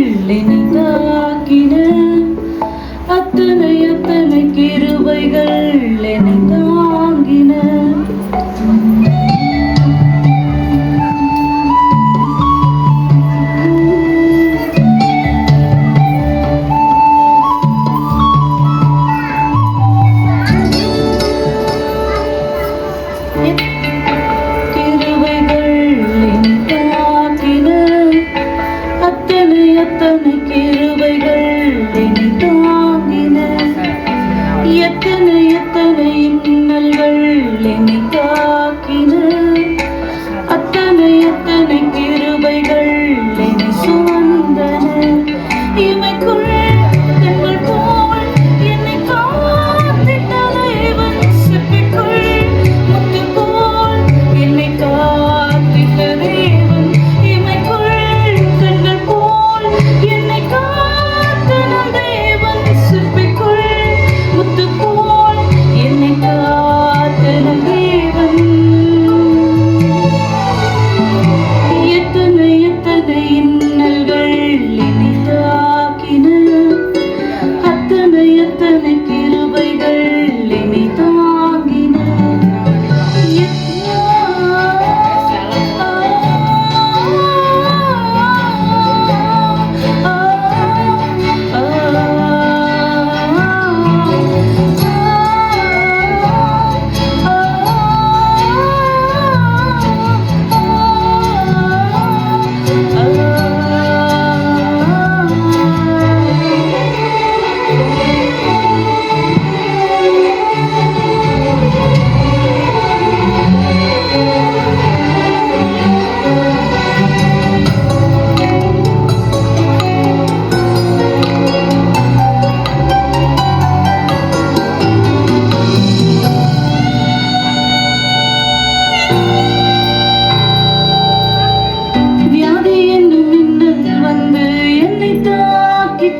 வெள்ளி காக்கின அத்தனை அத்தனை கிருபைகள் என்னை அத்தனையும் திண்ணல்கள் என்னை தாக்கிது அத்தனை அத்தனை கிருபைகள் சுமந்தன இமைக்குள்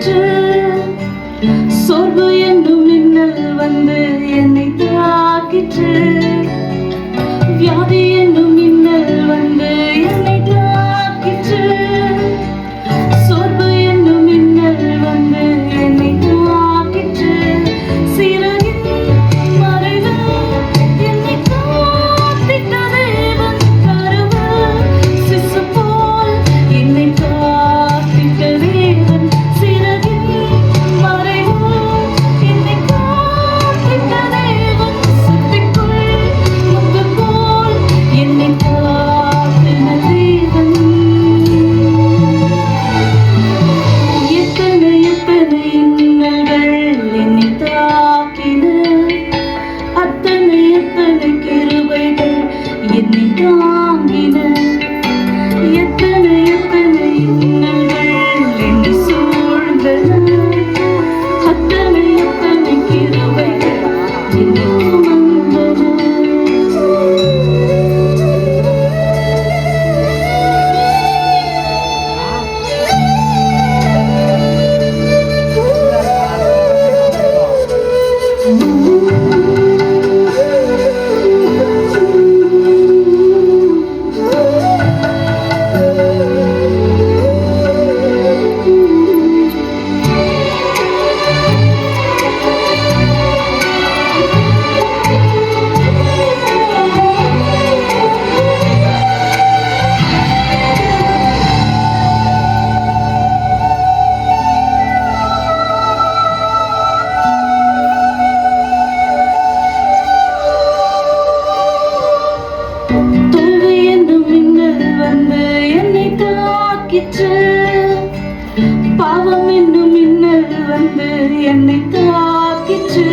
to Don't போயிற்று பாவம் என்னும் மின்னல் வந்து என்னை தாக்கிற்று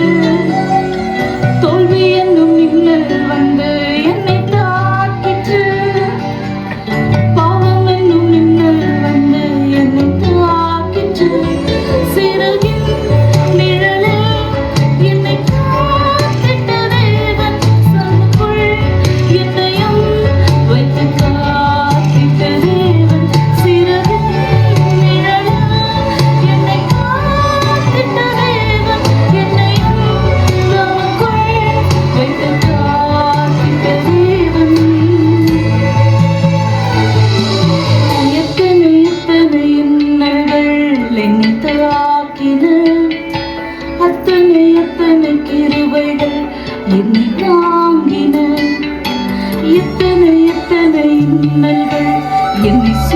எத்தனை எத்தனை இன்னல்கள் என்னை சூழ்ந்தன